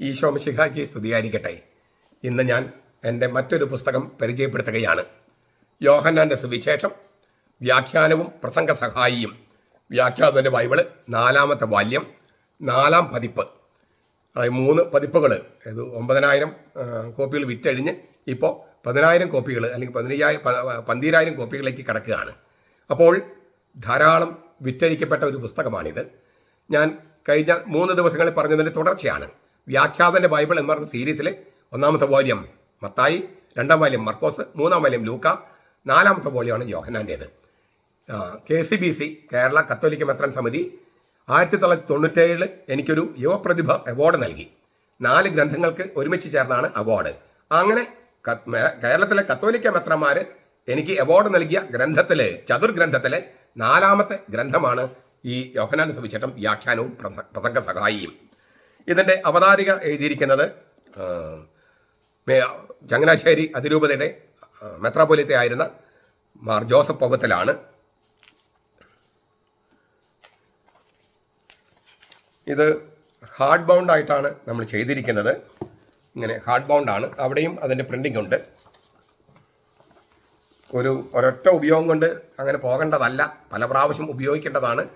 ഈശോ മിശിഹായ്ക്ക് സ്തുതിയായിരിക്കട്ടെ. ഇന്ന് ഞാൻ എന്റെ മറ്റൊരു പുസ്തകം പരിചയപ്പെടുത്തുകയാണ്. യോഹന്നാന്റെ സുവിശേഷം വ്യാഖ്യാനവും പ്രസംഗ സഹായിയും വ്യാഖ്യാതന്റെ ബൈബിൾ നാലാമത്തെ ബാല്യം നാലാം പതിപ്പ്. അതായത് മൂന്ന് പതിപ്പുകൾ ഇത് ഒമ്പതിനായിരം കോപ്പികൾ വിറ്റഴിഞ്ഞ് ഇപ്പോൾ പതിനായിരം കോപ്പികൾ അല്ലെങ്കിൽ പതിനയ്യായിരം പന്തീരായിരം കോപ്പികളിലേക്ക് കിടക്കുകയാണ്. അപ്പോൾ ധാരാളം വിറ്റഴിക്കപ്പെട്ട ഒരു പുസ്തകമാണിത്. ഞാൻ കഴിഞ്ഞ മൂന്ന് ദിവസങ്ങളിൽ പറഞ്ഞതിന്റെ തുടർച്ചയാണ്. വ്യാഖ്യാതന്റെ ബൈബിൾ എന്ന് പറഞ്ഞ സീരീസിലെ ഒന്നാമത്തെ വോല്യം മത്തായി രണ്ടാം വാല്യം മർക്കോസ് മൂന്നാം വാല്യം ലൂക്ക നാലാമത്തെ വോല്യമാണ് യോഹനാന്റേത് K C B C Kerala കത്തോലിക്ക മെത്രൻ സമിതി ആയിരത്തി തൊള്ളായിരത്തി തൊണ്ണൂറ്റേഴിൽ എനിക്കൊരു യുവപ്രതിഭ അവാർഡ് നൽകി. നാല് ഗ്രന്ഥങ്ങൾക്ക് ഒരുമിച്ച് ചേർന്നാണ് അവാർഡ്. അങ്ങനെ കേരളത്തിലെ കത്തോലിക്ക മെത്രന്മാർ എനിക്ക് അവാർഡ് നൽകിയ ഗ്രന്ഥത്തിലെ ചതുർഗ്രന്ഥത്തിലെ നാലാമത്തെ ഗ്രന്ഥമാണ് ഈ യോഹനാൻ സുവിശേഷം വ്യാഖ്യാനവും പ്രസ- പ്രസംഗ സഹായിയും ഇതിന്റെ അവതാരിക എഴുതിയിരിക്കുന്നത് ചങ്ങനാശ്ശേരി അതിരൂപതയുടെ മെത്രാപൊലിത്തെ ആയിരുന്ന മാർ ജോസഫ് പൊകത്തിലാണ് ഇത് ഹാർഡ് ബൗണ്ട് ആയിട്ടാണ് നമ്മൾ ചെയ്തിരിക്കുന്നത്. ഇങ്ങനെ ഹാർഡ് ബൗണ്ട് ആണ്. അവിടെയും അതിന്റെ പ്രിന്റിംഗ് ഉണ്ട്. ഒരു ഒരൊറ്റ ഉപയോഗം കൊണ്ട് അങ്ങനെ പോകേണ്ടതല്ല. പല പ്രാവശ്യം ഉപയോഗിക്കേണ്ടതാണ്.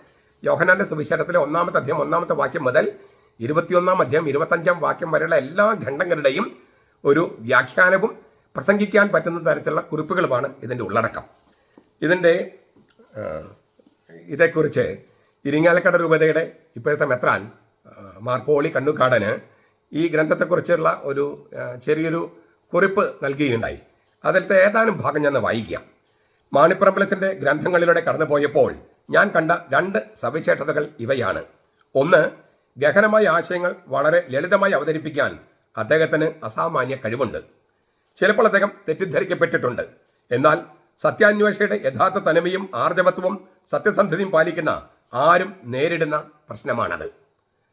യോഹനാന്റെ സുവിശേഷത്തിലെ ഒന്നാമത്തെ അധ്യയം ഒന്നാമത്തെ വാക്യം മുതൽ ഇരുപത്തിയൊന്നാം അധ്യായം ഇരുപത്തഞ്ചാം വാക്യം വരെയുള്ള എല്ലാ ഖണ്ഡങ്ങളുടെയും ഒരു വ്യാഖ്യാനവും പ്രസംഗിക്കാൻ പറ്റുന്ന തരത്തിലുള്ള കുറിപ്പുകളുമാണ് ഇതിന്റെ ഉള്ളടക്കം. ഇതിന്റെ ഇതേക്കുറിച്ച് ഇരിങ്ങാലക്കട രൂപതയുടെ ഇപ്പോഴത്തെ മെത്രാൻ മാർപ്പോളി മാർ പോളി കണ്ണുകാടന് ഈ ഗ്രന്ഥത്തെക്കുറിച്ചുള്ള ഒരു ചെറിയൊരു കുറിപ്പ് നൽകുകയുണ്ടായി അതിലത്തെ ഏതാനും ഭാഗം ഞാൻ വായിക്കാം. മാണിപ്രമ്പലത്തിന്റെ ഗ്രന്ഥങ്ങളിലൂടെ കടന്നുപോയപ്പോൾ ഞാൻ കണ്ട രണ്ട് സവിശേഷതകൾ ഇവയാണ്. ഒന്ന് ഗഹനമായ ആശയങ്ങൾ വളരെ ലളിതമായി അവതരിപ്പിക്കാൻ അദ്ദേഹത്തിന് അസാമാന്യ കഴിവുണ്ട്. ചിലപ്പോൾ അദ്ദേഹം തെറ്റിദ്ധരിക്കപ്പെട്ടിട്ടുണ്ട്. എന്നാൽ സത്യാന്വേഷയുടെ യഥാർത്ഥ തനിമയും ആർജവത്വവും സത്യസന്ധതയും പാലിക്കുന്ന ആരും നേരിടുന്ന പ്രശ്നമാണത്.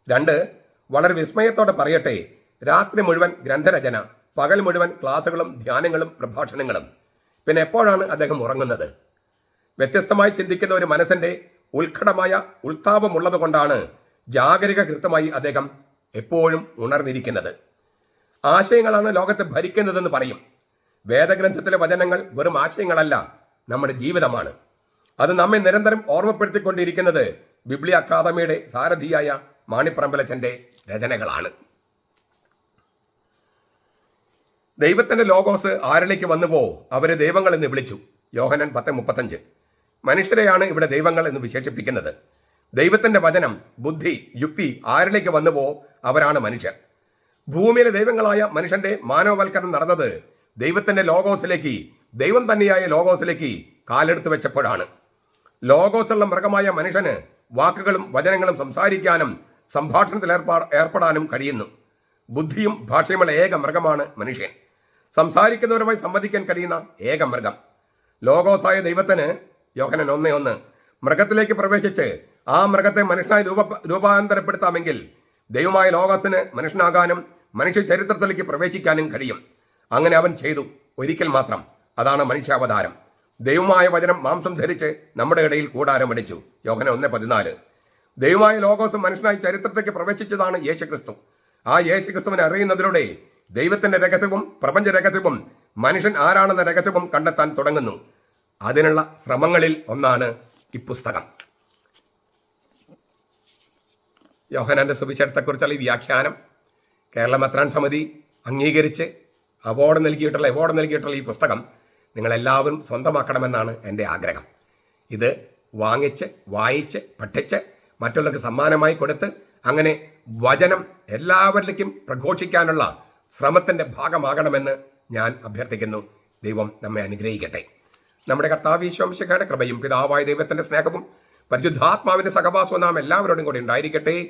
രണ്ട് വളരെ വിസ്മയത്തോടെ പറയട്ടെ രാത്രി മുഴുവൻ ഗ്രന്ഥരചന പകൽ മുഴുവൻ ക്ലാസുകളും ധ്യാനങ്ങളും പ്രഭാഷണങ്ങളും. പിന്നെ എപ്പോഴാണ് അദ്ദേഹം ഉറങ്ങുന്നത്? വ്യത്യസ്തമായി ചിന്തിക്കുന്ന ഒരു മനസ്സിന്റെ ഉത്കടമായ ഉൾത്താപമുള്ളത് കൊണ്ടാണ് ജാഗരിക കൃത്യമായി അദ്ദേഹം എപ്പോഴും ഉണർന്നിരിക്കുന്നത്. ആശയങ്ങളാണ് ലോകത്തെ ഭരിക്കുന്നതെന്ന് പറയും. വേദഗ്രന്ഥത്തിലെ വചനങ്ങൾ വെറും ആശയങ്ങളല്ല നമ്മുടെ ജീവിതമാണ്. അത് നമ്മെ നിരന്തരം ഓർമ്മപ്പെടുത്തിക്കൊണ്ടിരിക്കുന്നത് ബിബ്ലി അക്കാദമിയുടെ സാരഥിയായ മാണിപ്രമ്പലച്ചന്റെ രചനകളാണ്. ദൈവത്തിന്റെ ലോഗോസ് ആരിലേക്ക് വന്നുവോ അവരെ ദൈവങ്ങൾ എന്ന് വിളിച്ചു. യോഹനൻ പത്ത് മുപ്പത്തഞ്ച്. മനുഷ്യരെയാണ് ഇവിടെ ദൈവങ്ങൾ എന്ന് വിശേഷിപ്പിക്കുന്നത്. ദൈവത്തിന്റെ വചനം ബുദ്ധി യുക്തി ആരിലേക്ക് വന്നുവോ അവരാണ് മനുഷ്യർ. ഭൂമിയിലെ ദൈവങ്ങളായ മനുഷ്യന്റെ മാനവവൽക്കരണം നടന്നത് ദൈവത്തിന്റെ ലോകോസിലേക്ക് ദൈവം തന്നെയായ ലോകോസിലേക്ക് കാലെടുത്ത് വെച്ചപ്പോഴാണ്. ലോകോസുള്ള മൃഗമായ മനുഷ്യന് വാക്കുകളും വചനങ്ങളും സംസാരിക്കാനും സംഭാഷണത്തിൽ ഏർപ്പാ ഏർപ്പെടാനും കഴിയുന്നു. ബുദ്ധിയും ഭാഷയുമുള്ള ഏക മൃഗമാണ് മനുഷ്യൻ. സംസാരിക്കുന്നവരുമായി സംവദിക്കാൻ കഴിയുന്ന ഏക മൃഗം. ലോകോസായ ദൈവത്തിന് യോഹനൻ ഒന്നേ ഒന്ന് മൃഗത്തിലേക്ക് പ്രവേശിച്ച് ആ മൃഗത്തെ മനുഷ്യനായി രൂപ രൂപാന്തരപ്പെടുത്താമെങ്കിൽ ദൈവമായ ലോകത്തിന് മനുഷ്യനാകാനും മനുഷ്യ ചരിത്രത്തിലേക്ക് പ്രവേശിക്കാനും കഴിയും. അങ്ങനെ അവൻ ചെയ്തു. ഒരിക്കൽ മാത്രം. അതാണ് മനുഷ്യാവതാരം. ദൈവമായ വചനം മാംസം ധരിച്ച് നമ്മുടെ ഇടയിൽ കൂടാരമടിച്ചു യോഹന ഒന്ന് പതിനാല്. ദൈവമായ ലോകോസ് മനുഷ്യനായി ചരിത്രത്തിലേക്ക് പ്രവേശിച്ചതാണ് യേശുക്രിസ്തു. ആ യേശുക്രിസ്തുവിനെ അറിയുന്നതിലൂടെ ദൈവത്തിന്റെ രഹസ്യവും പ്രപഞ്ച രഹസ്യവും മനുഷ്യൻ ആരാണെന്ന രഹസ്യവും കണ്ടെത്താൻ തുടങ്ങുന്നു. അതിനുള്ള ശ്രമങ്ങളിൽ ഒന്നാണ് ഈ പുസ്തകം. യോഹനാന്റെ സുവിശേഷത്തെക്കുറിച്ചുള്ള ഈ വ്യാഖ്യാനം കേരള മെത്രാൻ സമിതി അംഗീകരിച്ച് അവാർഡ് നൽകിയിട്ടുള്ള അവാർഡ് നൽകിയിട്ടുള്ള ഈ പുസ്തകം നിങ്ങളെല്ലാവരും സ്വന്തമാക്കണമെന്നാണ് എന്റെ ആഗ്രഹം. ഇത് വാങ്ങിച്ച് വായിച്ച് പഠിച്ച് മറ്റുള്ളവർക്ക് സമ്മാനമായി കൊടുത്ത് അങ്ങനെ വചനം എല്ലാവരിലേക്കും പ്രഘോഷിക്കാനുള്ള ശ്രമത്തിന്റെ ഭാഗമാകണമെന്ന് ഞാൻ അഭ്യർത്ഥിക്കുന്നു. ദൈവം നമ്മെ അനുഗ്രഹിക്കട്ടെ. നമ്മുടെ കർത്താവ് കൃപയും പിതാവായ ദൈവത്തിന്റെ സ്നേഹവും പരിശുദ്ധാത്മാവിന്റെ സഹവാസവും നാം എല്ലാവരോടും കൂടി ഉണ്ടായിരിക്കട്ടെ.